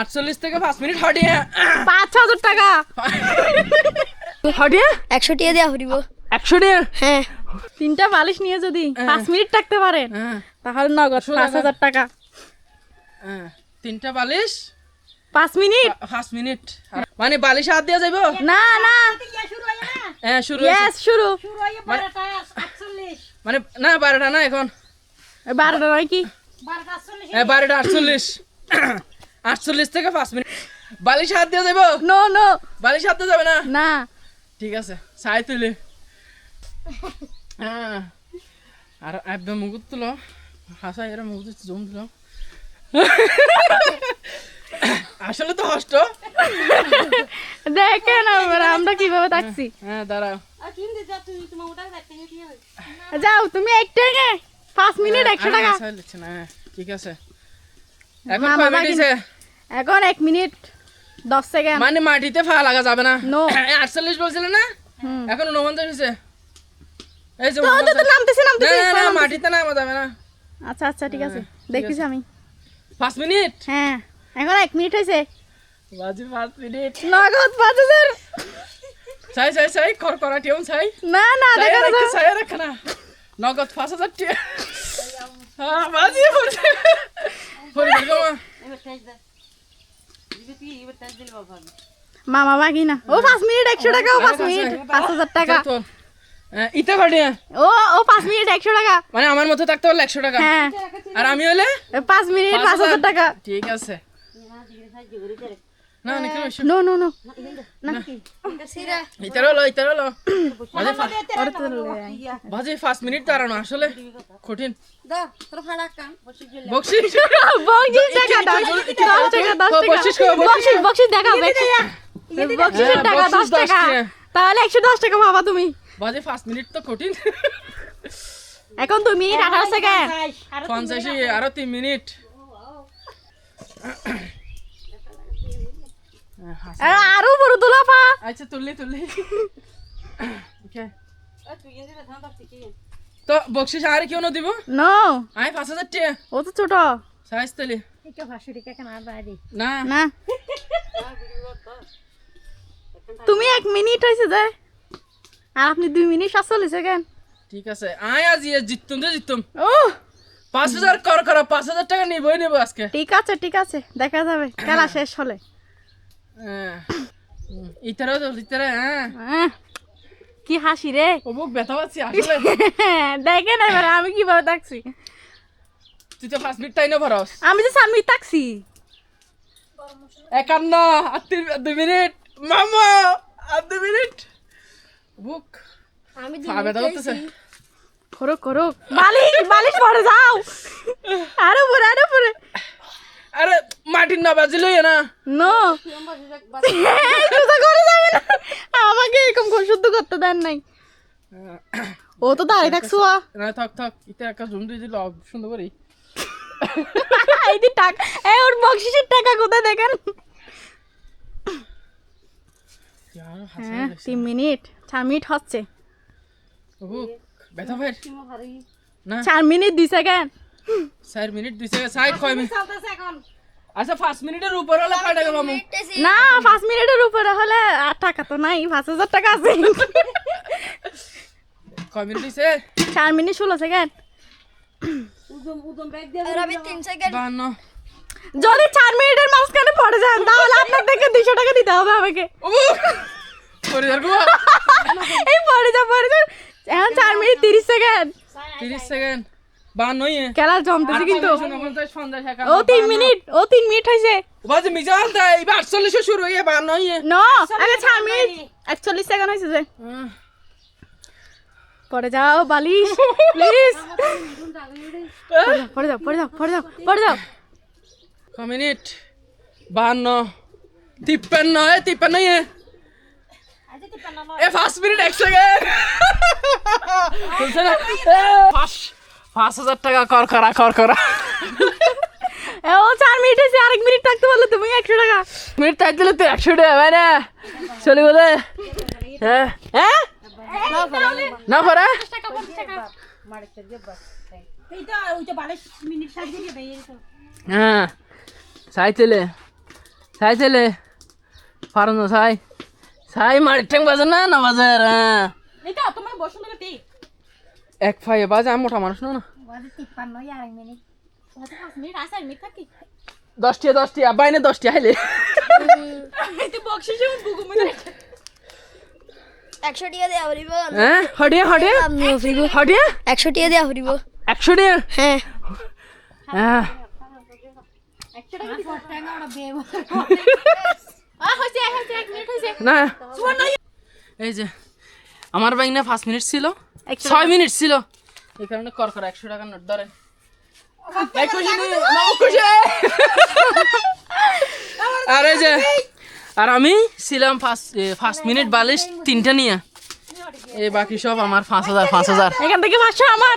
আটচল্লিশ থেকে পাঁচ মিনিট হটিয়ে। পাঁচ হাজার টাকা। হটিয়ে? একশো টিয়া দেওয়া ফুরিব একশো টাকা হ্যাঁ। তিনটা বালিশ নিয়ে যদি পাঁচ মিনিট থাকতে পারেন হ্যাঁ। তাহলে নগদ পাঁচ হাজার টাকা। হ্যাঁ, তিনটা বালিশ? পাঁচ মিনিট? পাঁচ মিনিট। মানে বালিশ হাত দিয়ে যাইব? না না। হ্যাঁ শুরু হয়েছে। ইয়েস শুরু। মানে না বারোটা না এখন। বারোটা নয় কি? হ্যাঁ বারোটা আটচল্লিশ। আটচল্লিশ থেকে পাঁচ মিনিট। বালিশ হাত দিয়ে যাইব? নো নো বালিশ হাত দিয়ে যাবে না? না। ঠিক আছে চাই তুলি। হ্যাঁ। আর একদম মুকুট তুলো হাসা এরা মুকুট জম তুলো আসলে তো হষ্ট দেখেন আমরা আমরা কীভাবে থাকছি। হ্যাঁ দাঁড়াও। যাও তুমি একটা গে পাঁচ মিনিট একশো হ্যাঁ, টাকা। না, হ্যাঁ, ঠিক আছে। এখন মা, এখন এক মিনিট দশ সেকেন্ড। মানে মাটিতে ফা লাগা যাবে না. আটচল্লিশ বলছিলে না? এখন উনপঞ্চাশ হয়েছে এই যে নামতেছে না নামতেছে না না মাটিতে নামা যাবে না। আচ্ছা আচ্ছা ঠিক আছে। হ্যাঁ, আছে। আমি। পাঁচ মিনিট? হ্যাঁ এখন এক মিনিট হয়েছে বাজি পাঁচ মিনিট। নগদ পাঁচ হাজার। চাই চাই চাই কর করা টিউন চাই না না দেখা রাখে চাই রাখে না। নগদ পাঁচ হাজার টিয়া হ্যাঁ বাজি পড়ে মামা বাকি না ও পাঁচ মিনিট একশো টাকা ও পাঁচ মিনিট। পাঁচ হাজার টাকা। ইতা কাটিয়ে ও ও পাঁচ মিনিট একশো টাকা। মানে আমার মতো থাকতে পারলে একশো টাকা। হ্যাঁ। আর আমি হলে পাঁচ মিনিট পাঁচ হাজার টাকা। ঠিক আছে। না নাকি নো নো নো ইতারও লো ইতারও লো বাজে ফা- বাজে পাঁচ মিনিট দাঁড়ানো আসলে কঠিন। তাহলে একশো দশ টাকা পাবা তুমি বাজে পাঁচ মিনিট তো কঠিন এখন মিনিট আঠারো সেকেন্ড পঞ্চাশি আরও তিন মিনিট হ্যাঁ, হাসি। আরও বড় আচ্ছা তুললি তুললি। তো বকশিস আর কেউ না দিব? নো আয় পাঁচ হাজার ও তো ছোট। সাইজ তুলি। না। না। তুমি এক মিনিট হয়েছে যে। আর আপনি দুই মিনিট সাতচল্লিশ সেকেন্ড। ঠিক আছে। আয় আজ ইয়ে জিততুম তো জিততুম। ও পাঁচ হাজার কর করা পাঁচ হাজার টাকা নিবই নেব আজকে। ঠিক আছে ঠিক আছে। দেখা যাবে। খেলা শেষ হলে। হ্যাঁ ইতারাও তো ইতারা হ্যাঁ কি হাসি রে ও বুক ব্যথা পাচ্ছি আসলে দেখেন এবার আমি কীভাবে থাকছি তুই তো পাঁচ মিনিট তাই না ভরস আমি যে সামনে থাকছি একান্ন আর তিন দুই মিনিট। মামা আর দুই মিনিট। বুক আমি পা ব্যথা করতেছে করো করো বালিশ বালিশ পরে যাও। আরও পরে আরও পরে আরে মাটির না বাজিলই না। নো। করে যাবে না। আমাকে এরকম শুদ্ধ করতে দেন নাই। ও তো দাঁড়িয়ে থাকছো। না থাক থাক ইতে একটা জুম দিয়ে দিল সুন্দর করি। এই যে টাকা এই ওর বকশিসের টাকা কোথায় দেখেন? হ্যাঁ তিন মিনিট। চার মিনিট হচ্ছে। ব্যথা ভাই না। চার মিনিট দুই সেকেন্ড চার মিনিট দুই সেকেন্ড চাই কয় মিনিট। আচ্ছা পাঁচ মিনিটের উপর হলে কয় টাকা পাবো না পাঁচ মিনিটের উপরে হলে আর টাকা তো নাই পাঁচ হাজার টাকা আছে। কয় মিনিট দিছে চার মিনিট ষোলো সেকেন্ড রবি তিন সেকেন্ড বান্ন যদি চার মিনিটের মাঝখানে পড়ে যান তাহলে আপনার থেকে দুইশো টাকা দিতে হবে আমাকে। এই পড়ে যা পড়ে যা। এখন চার মিনিট তিরিশ সেকেন্ড তিরিশ সেকেন্ড খেলা জমতেছে কিন্তু। ও তিন মিনিট ও তিন মিনিট হয়েছে। বাজে মিজান তাই এবার আটচল্লিশে শুরু হয়ে বান্ন ন আগে মিনিট একচল্লিশ সেকেন্ড হয়েছে যে। পড়ে যাও বালিশ প্লিজ। পড়ে যাও পড়ে যাও পড়ে যাও পড়ে যাও। ক মিনিট? বান্ন তিপ্পান্ন এ তিপ্পান্ন ইয়ে এ পাঁচ মিনিট এক সেকেন্ড এ, পাঁচ হাজার টাকা কর, করা কর, করা। ও চার মিনিট হয়েছে আরেক মিনিট থাকতে পারলে তুমি, একশো টাকা। মিনিট তাই দিলে তো একশো টাকা ভাই না? চলে বলে হ্যাঁ হ্যাঁ না পারা হ্যাঁ চাইছিলে সাই ছেলে পারো না, সাই। সাই ঠ্যাং বাজে না না বাজে? হ্যাঁ। এক ফাইয়ে বাজে আমি মোটা মানুষ না না তিপ্পান্ন আর মিনিট মিনিট আছে মিনিট থাকি দশটিয়া দশটিয়া বাইনে দশটি আইলে তুই বকশিসে বুগু মনে একশো টাকা দেওয়া ফুরিব হ্যাঁ হটিয়া হটিয়া আপনি ফুরিব হটিয়া একশো টাকা দেওয়া ফুরিব একশো টিয়া হ্যাঁ হ্যাঁ আ হইছে হইছে এক মিনিট হইছে না এই যে আমার ব্যাংক না পাঁচ মিনিট ছিল। ছয় মিনিট ছিল। এই কারণে কর কর একশো টাকা নোট ধরেন আরে যে আর আমি ছিলাম ফার্স্ট ফার্স্ট মিনিট বালিশ তিনটা নিয়ে। এই বাকি সব আমার পাঁচ হাজার পাঁচ হাজার। এখান থেকে পাঁচশো আমার।